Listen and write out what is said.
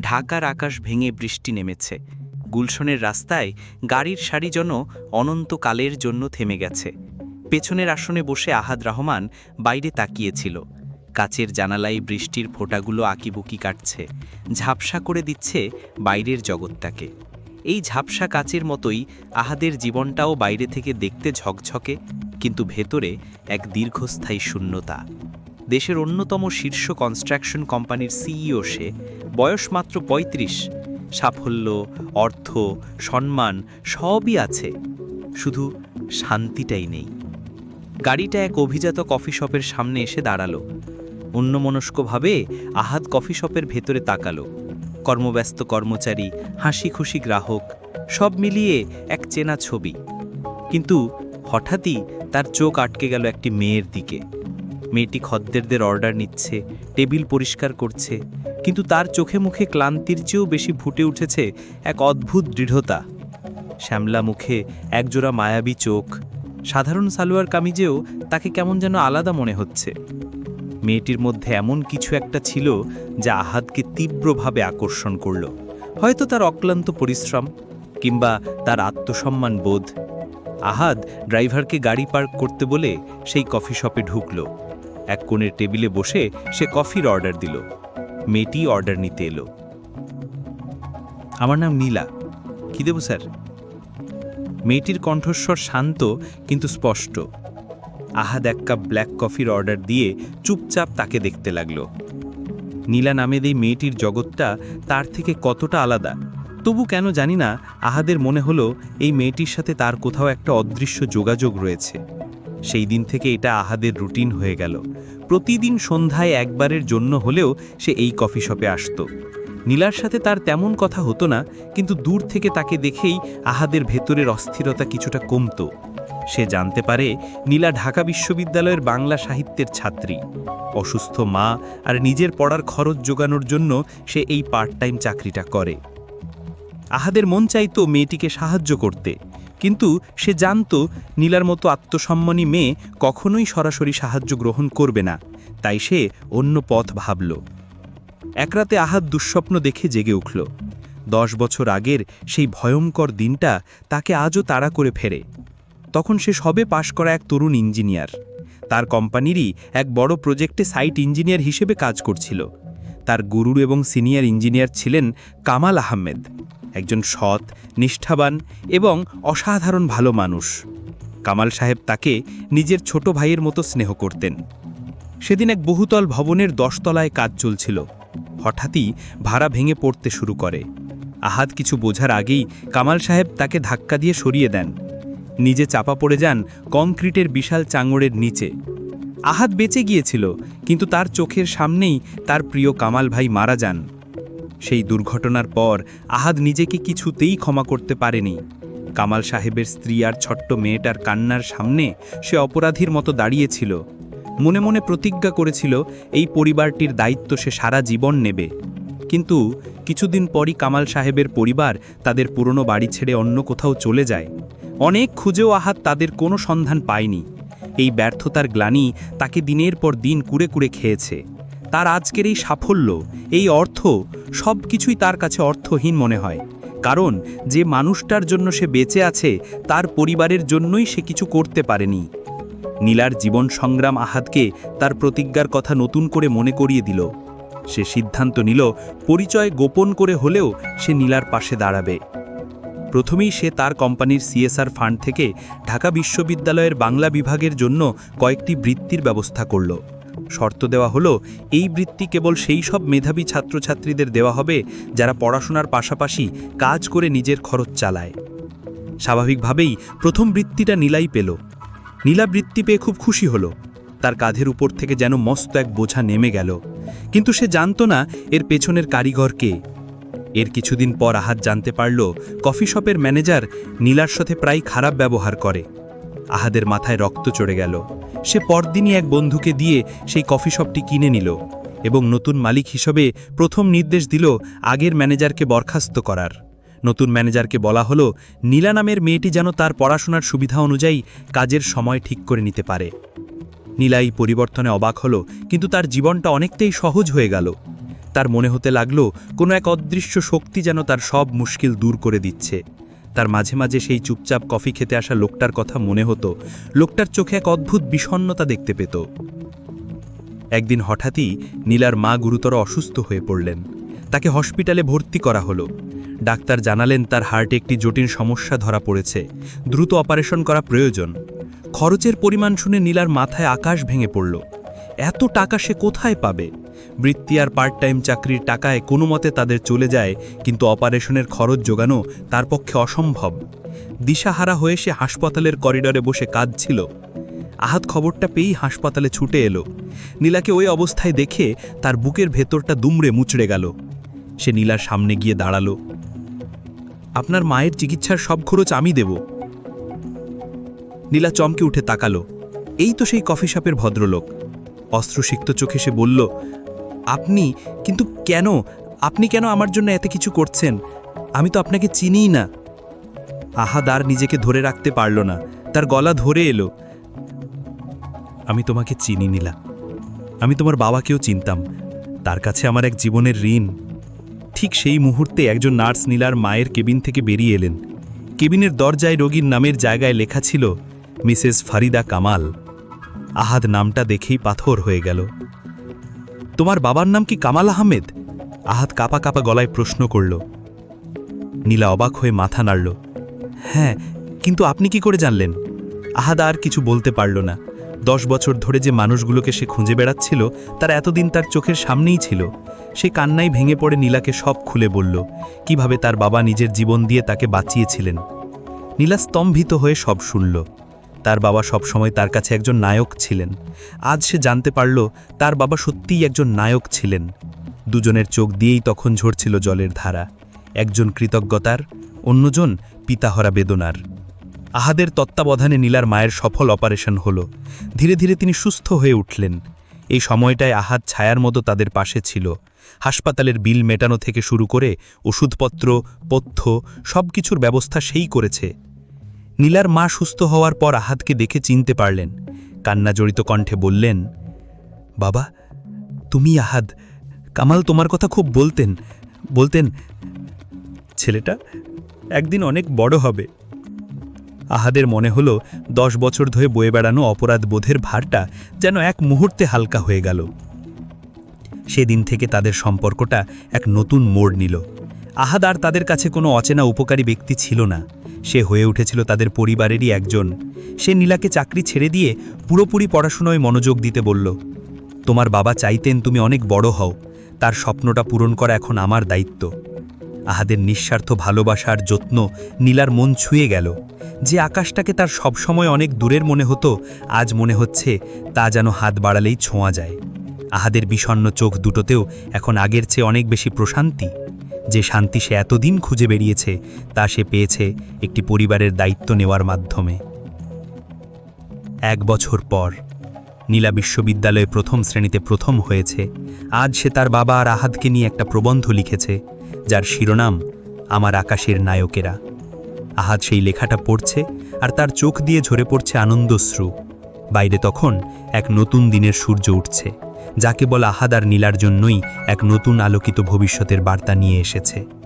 ঢাকার আকাশ ভেঙে বৃষ্টি নেমেছে। গুলশনের রাস্তায় গাড়ির সারি যেন অনন্তকালের জন্য থেমে গেছে। পেছনের আসনে বসে আহাদ রহমান বাইরে তাকিয়েছিল। কাচের জানালায় বৃষ্টির ফোঁটাগুলো আঁকিবুকি কাটছে। ঝাপসা করে দিচ্ছে বাইরের জগৎটাকে। এই ঝাপসা কাচের মতোই আহাদের জীবনটাও বাইরে থেকে দেখতে ঝকঝকে, কিন্তু ভেতরে এক দীর্ঘস্থায়ী শূন্যতা। দেশের অন্যতম শীর্ষ কনস্ট্রাকশন কোম্পানির সিইও সে বয়স মাত্র ৩৫ সাফল্য, অর্থ, সম্মান সবই আছে। শুধু শান্তিটাই নেই। গাড়িটা এক অভিজাত কফি শপের সামনে এসে দাঁড়াল। অন্যমনস্কভাবে আহাত কফি শপের ভেতরে তাকালো। কর্মব্যস্ত কর্মচারী হাসি খুশি গ্রাহক, সব মিলিয়ে এক চেনা ছবি। কিন্তু হঠাৎই তার চোখ আটকে গেল একটি মেয়ের দিকে। মেয়েটি খদ্দেরদের অর্ডার নিচ্ছে, টেবিল পরিষ্কার করছে কিন্তু তার চোখে মুখে ক্লান্তির চেয়েও বেশি ফুটে উঠেছে এক অদ্ভুত দৃঢ়তা। শ্যামলা মুখে একজোড়া মায়াবী চোখ। সাধারণ সালোয়ার কামিজেও তাকে কেমন যেন আলাদা মনে হচ্ছে। মেয়েটির মধ্যে এমন কিছু একটা ছিল যা আহাদকে তীব্রভাবে আকর্ষণ করল। হয়তো তার অক্লান্ত পরিশ্রম কিংবা তার আত্মসম্মান বোধ। আহাদ ড্রাইভারকে গাড়ি পার্ক করতে বলে সেই কফি শপে ঢুকল। এক কোণের টেবিলে বসে সে কফির অর্ডার দিল। মেয়েটি অর্ডার নিতে এলো। আমার নাম নীলা। কি দেবো স্যার? মেয়েটির কণ্ঠস্বর শান্ত কিন্তু স্পষ্ট। আহাদ এক কাপ ব্ল্যাক কফির অর্ডার দিয়ে চুপচাপ তাকে দেখতে লাগল। নীলা নামের এই মেয়েটির জগৎটা তার থেকে কতটা আলাদা? তবু কেন জানি না, আহাদের মনে হলো এই মেয়েটির সাথে তার কোথাও একটা অদৃশ্য যোগাযোগ রয়েছে। সেই দিন থেকে এটা আহাদের রুটিন হয়ে গেল। প্রতিদিন সন্ধ্যায় একবারের জন্য হলেও সে এই কফি শপে আসতো। নীলার সাথে তার তেমন কথা হতো না, কিন্তু দূর থেকে তাকে দেখেই আহাদের ভেতরের অস্থিরতা কিছুটা কমতো। সে জানতে পারে নীলা ঢাকা বিশ্ববিদ্যালয়ের বাংলা সাহিত্যের ছাত্রী। অসুস্থ মা আর নিজের পড়ার খরচ জোগানোর জন্য সে এই পার্ট টাইম চাকরিটা করে। আহাদের মন চাইতো মেয়েটিকে সাহায্য করতে। কিন্তু সে জানত নীলার মতো আত্মসম্মানী মেয়ে কখনোই সরাসরি সাহায্য গ্রহণ করবে না। তাই সে অন্য পথ ভাবল। এক রাতে আহাদ দুঃস্বপ্ন দেখে জেগে উঠল। দশ বছর আগের সেই ভয়ঙ্কর দিনটা তাকে আজও তাড়া করে ফেরে। তখন সে সবে পাশ করা এক তরুণ ইঞ্জিনিয়ার। তার কোম্পানিরই এক বড় প্রজেক্টে সাইট ইঞ্জিনিয়ার হিসেবে কাজ করছিল। তার গুরু এবং সিনিয়র ইঞ্জিনিয়ার ছিলেন কামাল আহমেদ। একজন সৎ, নিষ্ঠাবান এবং অসাধারণ ভালো মানুষ। কামাল সাহেব তাকে নিজের ছোট ভাইয়ের মতো স্নেহ করতেন। সেদিন এক বহুতল ভবনের দশতলায় কাজ চলছিল। হঠাৎই ভাড়া ভেঙে পড়তে শুরু করে। আহাত কিছু বোঝার আগেই কামাল সাহেব তাকে ধাক্কা দিয়ে সরিয়ে দেন। নিজে চাপা পড়ে যান কংক্রিটের বিশাল চাঙড়ের নিচে। আহাত বেঁচে গিয়েছিল, কিন্তু তার চোখের সামনেই তার প্রিয় কামাল ভাই মারা যান। সেই দুর্ঘটনার পর আহাদ নিজেকে কিছুতেই ক্ষমা করতে পারেনি। কামাল সাহেবের স্ত্রী আর ছোট্ট মেয়েটার কান্নার সামনে সে অপরাধীর মতো দাঁড়িয়েছিল। মনে মনে প্রতিজ্ঞা করেছিল, এই পরিবারটির দায়িত্ব সে সারা জীবন নেবে। কিন্তু কিছুদিন পরই কামাল সাহেবের পরিবার তাদের পুরনো বাড়ি ছেড়ে অন্য কোথাও চলে যায়। অনেক খুঁজেও আহাত তাদের কোনো সন্ধান পায়নি। এই ব্যর্থতার গ্লানি তাকে দিনের পর দিন কুড়ে কুড়ে খেয়েছে। তার আজকের এই সাফল্য, এই অর্থ সব কিছুই তার কাছে অর্থহীন মনে হয়। কারণ যে মানুষটার জন্য সে বেঁচে আছে, তার পরিবারের জন্যই সে কিছু করতে পারেনি। নীলার জীবন সংগ্রাম আহাতকে তার প্রতিজ্ঞার কথা নতুন করে মনে করিয়ে দিল। সে সিদ্ধান্ত নিল, পরিচয় গোপন করে হলেও সে নীলার পাশে দাঁড়াবে। প্রথমেই সে তার কোম্পানির সিএসআর ফান্ড থেকে ঢাকা বিশ্ববিদ্যালয়ের বাংলা বিভাগের জন্য কয়েকটি বৃত্তির ব্যবস্থা করল। শর্ত দেওয়া হলো, এই বৃত্তি কেবল সেই সব মেধাবী ছাত্রছাত্রীদের দেওয়া হবে যারা পড়াশোনার পাশাপাশি কাজ করে নিজের খরচ চালায়। স্বাভাবিকভাবেই প্রথম বৃত্তিটা নীলাই পেল। নীলা বৃত্তি পেয়ে খুব খুশি হলো। তার কাঁধের উপর থেকে যেন মস্ত এক বোঝা নেমে গেল। কিন্তু সে জানত না এর পেছনের কারিগর কে। এর কিছুদিন পর আহাত জানতে পারল, কফি শপের ম্যানেজার নীলার সাথে প্রায় খারাপ ব্যবহার করে। আহাদের মাথায় রক্ত চড়ে গেল। সে পরদিনই এক বন্ধুকে দিয়ে সেই কফি শপটি কিনে নিল এবং নতুন মালিক হিসেবে প্রথম নির্দেশ দিল আগের ম্যানেজারকে বরখাস্ত করার। নতুন ম্যানেজারকে বলা হলো, নীলা নামের মেয়েটি যেন তার পড়াশোনার সুবিধা অনুযায়ী কাজের সময় ঠিক করে নিতে পারে। নীলা এই পরিবর্তনে অবাক হলো, কিন্তু তার জীবনটা অনেকটাই সহজ হয়ে গেল। তার মনে হতে লাগল, কোনো এক অদৃশ্য শক্তি যেন তার সব মুশকিল দূর করে দিচ্ছে। তার মাঝে মাঝে সেই চুপচাপ কফি খেতে আসা লোকটার কথা মনে হতো। লোকটার চোখে এক অদ্ভুত বিষণ্ণতা দেখতে পেত। একদিন হঠাৎই নীলার মা গুরুতর অসুস্থ হয়ে পড়লেন। তাকে হসপিটালে ভর্তি করা হলো। ডাক্তার জানালেন তার হার্টে একটি জটিল সমস্যা ধরা পড়েছে। দ্রুত অপারেশন করা প্রয়োজন। খরচের পরিমাণ শুনে নীলার মাথায় আকাশ ভেঙে পড়ল। এত টাকা সে কোথায় পাবে? বৃত্তি আর পার্ট টাইম চাকরির টাকায় কোনো মতে তাদের চলে যায়, কিন্তু অপারেশনের খরচ জোগানো তার পক্ষে অসম্ভব। দিশাহারা হয়ে সে হাসপাতালের করিডরে বসে কাঁদছিল। আহাত খবরটা পেয়েই হাসপাতালে ছুটে এলো। নীলাকে ওই অবস্থায় দেখে তার বুকের ভেতরটা দুমড়ে মুচড়ে গেল। সে নীলার সামনে গিয়ে দাঁড়াল। আপনার মায়ের চিকিৎসার সব খরচ আমি দেব। নীলা চমকে উঠে তাকালো। এই তো সেই কফি শপের ভদ্রলোক। অস্ত্রসিক্ত চোখে সে বলল আপনি? কিন্তু কেন? আপনি কেন আমার জন্য এত কিছু করছেন? আমি তো আপনাকে চিনিই না। আহাদ আর নিজেকে ধরে রাখতে পারল না। তার গলা ধরে এলো। আমি তোমাকে চিনি নিলা। আমি তোমার বাবাকেও চিনতাম। তার কাছে আমার এক জীবনের ঋণ। ঠিক সেই মুহূর্তে একজন নার্স নীলার মায়ের কেবিন থেকে বেরিয়ে এলেন। কেবিনের দরজায় রোগীর নামের জায়গায় লেখা ছিল, মিসেস ফারিদা কামাল। আহাদ নামটা দেখেই পাথর হয়ে গেল। তোমার বাবার নাম কি কামাল আহমেদ? আহাদ কাপা কাপা গলায় প্রশ্ন করল। নীলা অবাক হয়ে মাথা নাড়ল। হ্যাঁ কিন্তু আপনি কি করে জানলেন? আহাদ আর কিছু বলতে পারল না। দশ বছর ধরে যে মানুষগুলোকে সে খুঁজে বেড়াচ্ছিল, তার এতদিন তার চোখের সামনেই ছিল। সে কান্নাই ভেঙে পড়ে নীলাকে সব খুলে বলল, কীভাবে তার বাবা নিজের জীবন দিয়ে তাকে বাঁচিয়েছিলেন? নীলা স্তম্ভিত হয়ে সব শুনল। তার বাবা সবসময় তার কাছে একজন নায়ক ছিলেন। আজ সে জানতে পারল তার বাবা সত্যিই একজন নায়ক ছিলেন। দুজনের চোখ দিয়েই তখন ঝরছিল জলের ধারা। একজন কৃতজ্ঞতার, অন্যজন পিতাহরা বেদনার। আহাদের তত্ত্বাবধানে নীলার মায়ের সফল অপারেশন হল। ধীরে ধীরে তিনি সুস্থ হয়ে উঠলেন। এই সময়টায় আহাদ ছায়ার মতো তাদের পাশে ছিল। হাসপাতালের বিল মেটানো থেকে শুরু করে ওষুধপত্র, পথ্য সব কিছুর ব্যবস্থা সেই করেছে। নীলার মা সুস্থ হওয়ার পর আহাদকে দেখে চিনতে পারলেন। কান্না জড়িত কণ্ঠে বললেন, বাবা, তুমি আহাদ কামাল তোমার কথা খুব বলতেন। বলতেন, ছেলেটা একদিন অনেক বড় হবে। আহাদের মনে হলো দশ বছর ধরে বয়ে বেড়ানো অপরাধ বোধের ভারটা যেন এক মুহূর্তে হালকা হয়ে গেল। সেদিন থেকে তাদের সম্পর্কটা এক নতুন মোড় নিল। আহাদ আর তাদের কাছে কোনো অচেনা উপকারী ব্যক্তি ছিল না। সে হয়ে উঠেছিল তাদের পরিবারেরই একজন। সে নীলাকে চাকরি ছেড়ে দিয়ে পুরোপুরি পড়াশুনোয় মনোযোগ দিতে বলল, তোমার বাবা চাইতেন তুমি অনেক বড় হও, তার স্বপ্নটা পূরণ করা এখন আমার দায়িত্ব। আহাদের নিঃস্বার্থ ভালোবাসার যত্ন নীলার মন ছুঁয়ে গেল। যে আকাশটাকে তার সবসময় অনেক দূরের মনে হতো, আজ মনে হচ্ছে তা যেন হাত বাড়ালেই ছোঁয়া যায়। আহাদের বিষণ্ন চোখ দুটোতেও এখন আগের চেয়ে অনেক বেশি প্রশান্তি। যে শান্তি সে এতদিন খুঁজে বেরিয়েছে, তা সে পেয়েছে একটি পরিবারের দায়িত্ব নেওয়ার মাধ্যমে। এক বছর পর, নীলা বিশ্ববিদ্যালয়ে প্রথম শ্রেণীতে প্রথম হয়েছে, আজ সে তার বাবা আর আহাদকে নিয়ে একটা প্রবন্ধ লিখেছে, যার শিরোনাম, আমার আকাশের নায়কেরা। আহাদ সেই লেখাটা পড়ছে আর তার চোখ দিয়ে ঝরে পড়ছে আনন্দশ্রু বাইরে তখন এক নতুন দিনের সূর্য উঠছে। যাকে কেবল আহাদ আর নীলার জন্যই এক নতুন আলোকিত ভবিষ্যতের বার্তা নিয়ে এসেছে।